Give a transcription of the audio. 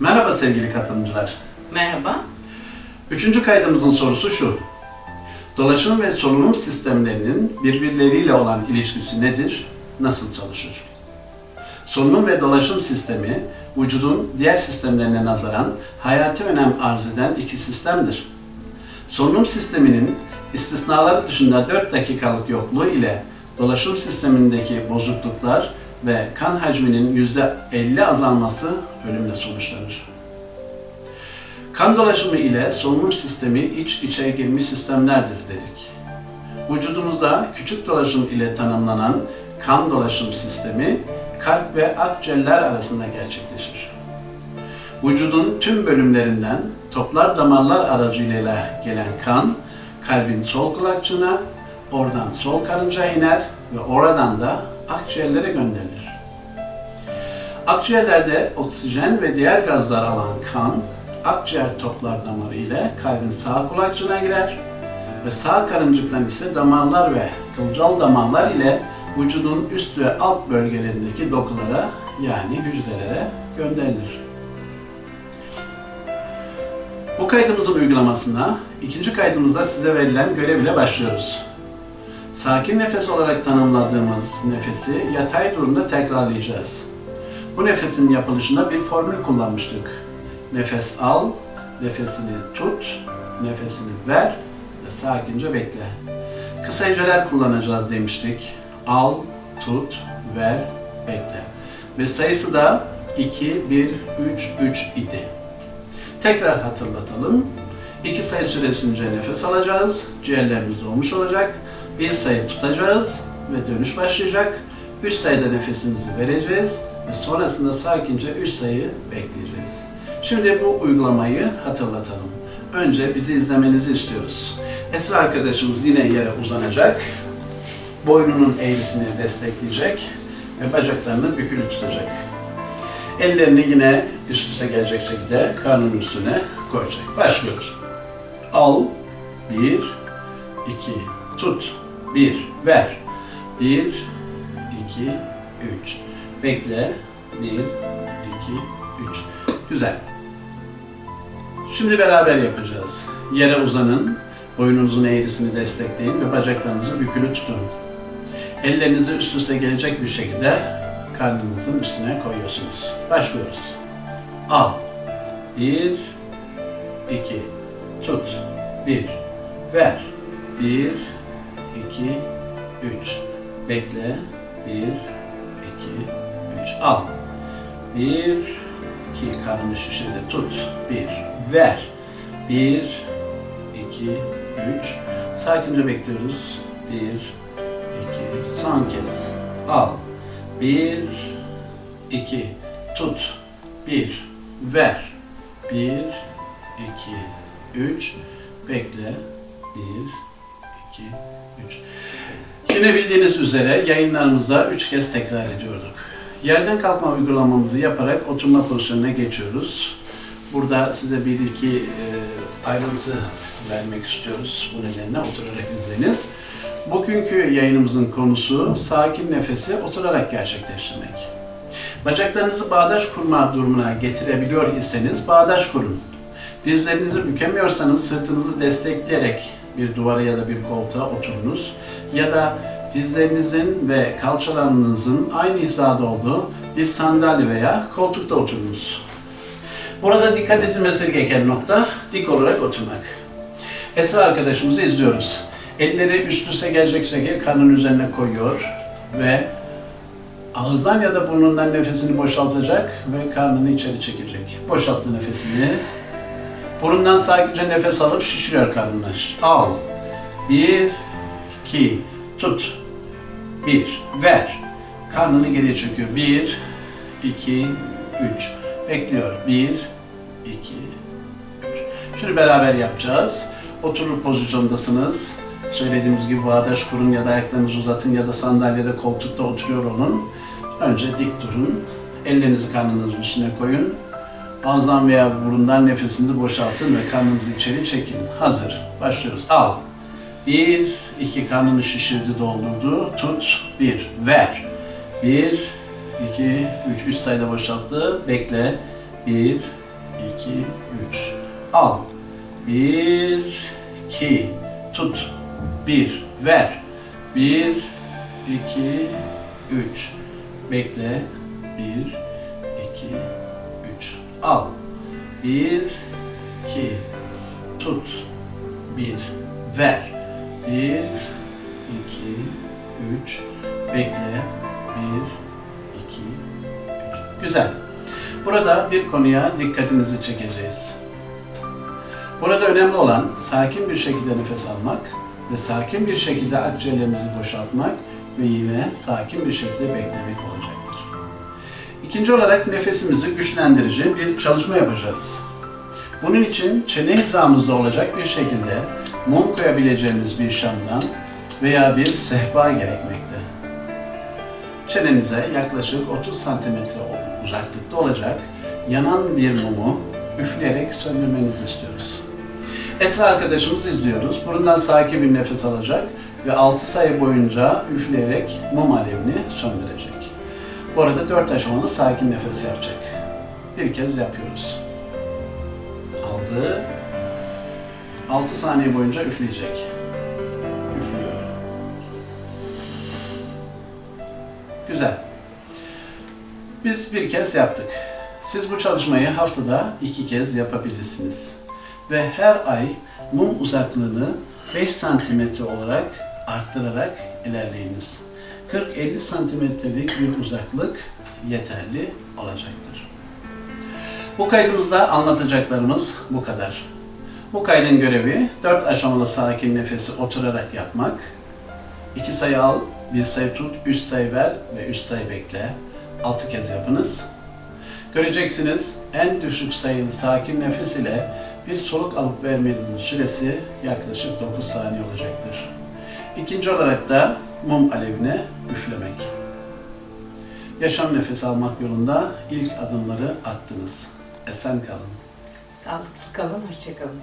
Merhaba sevgili katılımcılar. Merhaba. Üçüncü kaydımızın sorusu şu. Dolaşım ve solunum sistemlerinin birbirleriyle olan ilişkisi nedir? Nasıl çalışır? Solunum ve dolaşım sistemi, vücudun diğer sistemlerine nazaran hayati önem arz eden iki sistemdir. Solunum sisteminin istisnaları dışında 4 dakikalık yokluğu ile dolaşım sistemindeki bozukluklar ve kan hacminin %50 azalması ölümle sonuçlanır. Kan dolaşımı ile solunum sistemi iç içe girmiş sistemlerdir dedik. Vücudumuzda küçük dolaşım ile tanımlanan kan dolaşım sistemi kalp ve akciğerler arasında gerçekleşir. Vücudun tüm bölümlerinden toplar damarlar aracılığıyla gelen kan kalbin sol kulakçığına, oradan sol karıncaya iner ve oradan da akciğerlere gönderilir. Akciğerlerde oksijen ve diğer gazlar alan kan, akciğer toplar damarı ile kalbin sağ kulakçığına girer ve sağ karıncıktan ise damarlar ve kılcal damarlar ile vücudun üst ve alt bölgelerindeki dokulara yani hücrelere gönderilir. Bu kaydımızın uygulamasına ikinci kaydımızda size verilen görev ile başlıyoruz. Sakin nefes olarak tanımladığımız nefesi yatay durumda tekrarlayacağız. Bu nefesin yapılışında bir formül kullanmıştık. Nefes al, nefesini tut, nefesini ver ve sakince bekle. Kısa heceler kullanacağız demiştik. Al, tut, ver, bekle. Ve sayısı da 2, 1, 3, 3 idi. Tekrar hatırlatalım. İki sayı süresince nefes alacağız. Ciğerlerimiz dolmuş olacak. Bir sayı tutacağız ve dönüş başlayacak. Üç sayıda nefesimizi vereceğiz ve sonrasında sakince üç sayı bekleyeceğiz. Şimdi bu uygulamayı hatırlatalım. Önce bizi izlemenizi istiyoruz. Esra arkadaşımız yine yere uzanacak. Boynunun eğrisini destekleyecek ve bacaklarını bükülü tutacak. Ellerini yine üst üste gelecek şekilde karnının üstüne koyacak. Başlıyoruz. Al, bir, iki, tut, bir, ver, bir, iki, üç. Bekle, bir, iki, üç. Güzel. Şimdi beraber yapacağız. Yere uzanın, boynunuzun eğrisini destekleyin ve bacaklarınızı bükülü tutun. Ellerinizi üst üste gelecek bir şekilde karnınızın üstüne koyuyorsunuz. Başlıyoruz. Al. Bir, iki, tut. Bir, ver. Bir, iki, üç. Bekle. Bir, iki, üç. Al. Bir, iki, karnını şişirdi. Tut. Bir, ver. Bir, iki, üç. Sakince bekliyoruz. Bir, iki, son kez. Al. Bir, iki, tut. Bir, ver. Bir, iki, üç. Bekle. Bir, iki, üç. Yine bildiğiniz üzere yayınlarımızda üç kez tekrar ediyorduk. Yerden kalkma uygulamamızı yaparak oturma pozisyonuna geçiyoruz. Burada size bir iki e, ayrıntı vermek istiyoruz. Bu nedenle oturarak izleyiniz. Bugünkü yayınımızın konusu sakin nefesi oturarak gerçekleştirmek. Bacaklarınızı bağdaş kurma durumuna getirebiliyor iseniz bağdaş kurun. Dizlerinizi bükemiyorsanız sırtınızı destekleyerek bir duvara ya da bir koltuğa oturunuz. Ya da dizlerinizin ve kalçalarınızın aynı hizada olduğu bir sandalye veya koltukta oturunuz. Burada dikkat edilmesi gereken nokta dik olarak oturmak. Esra arkadaşımızı izliyoruz. Elleri üst üste gelecek şekilde karnın üzerine koyuyor ve ağızdan ya da burnundan nefesini boşaltacak ve karnını içeri çekecek. Boşalttı nefesini. Burundan sakince nefes alıp şişiriyor karnını. Al. Bir, iki, tut. Bir, ver. Karnını geriye çekiyor. Bir, iki, üç. Bekliyor. Bir, iki, üç. Şimdi beraber yapacağız. Oturur pozisyondasınız. Söylediğimiz gibi bağdaş kurun ya da ayaklarınızı uzatın ya da sandalyede koltukta oturuyor olun. Önce dik durun. Ellerinizi karnınızın üstüne koyun. Ağızdan veya burundan nefesinizi boşaltın ve karnınızı içeri çekin. Hazır. Başlıyoruz. Al. Bir, iki karnını şişirdi, doldurdu. Tut. Bir. Ver. Bir, iki, üç. Üst sayıda boşalttı. Bekle. Bir, iki, üç. Al. Bir, iki. Tut. Bir. Ver. Bir, iki, üç. Bekle. Bir, iki, üç. Al. Bir, iki. Tut. Bir. Ver. Bir, iki, üç. Bekle. Bir, iki, üç. Güzel. Burada bir konuya dikkatinizi çekeceğiz. Burada önemli olan sakin bir şekilde nefes almak ve sakin bir şekilde akciğerlerimizi boşaltmak ve yine sakin bir şekilde beklemek olacaktır. İkinci olarak nefesimizi güçlendirici bir çalışma yapacağız. Bunun için çene hizamızda olacak bir şekilde mum koyabileceğimiz bir şamdan veya bir sehpa gerekmekte. Çenenize yaklaşık 30 santimetre uzaklıkta olacak yanan bir mumu üfleyerek söndürmenizi istiyoruz. Esra arkadaşımız izliyoruz. Burundan sakin bir nefes alacak ve 6 sayı boyunca üfleyerek mum alevini söndürecek. Bu arada 4 aşamalı sakin nefes yapacak. Bir kez yapıyoruz. Aldı. 6 saniye boyunca üfleyecek. Üflüyor. Güzel. Biz bir kez yaptık. Siz bu çalışmayı haftada iki kez yapabilirsiniz. Ve her ay mum uzaklığını 5 santimetre olarak arttırarak ilerleyiniz. 40-50 santimetrelik bir uzaklık yeterli olacaktır. Bu kaydımızda anlatacaklarımız bu kadar. Bu kaydın görevi 4 aşamalı sakin nefesi oturarak yapmak. 2 sayı al, 1 sayı tut, 3 sayı ver ve 3 sayı bekle. 6 kez yapınız. Göreceksiniz en düşük sayılı sakin nefes ile bir soluk alıp vermenizin süresi yaklaşık 9 saniye olacaktır. İkinci olarak da mum alevine üflemek. Yaşam nefes almak yolunda ilk adımları attınız. Esen kalın. Sağlıklı kalın, hoşça kalın.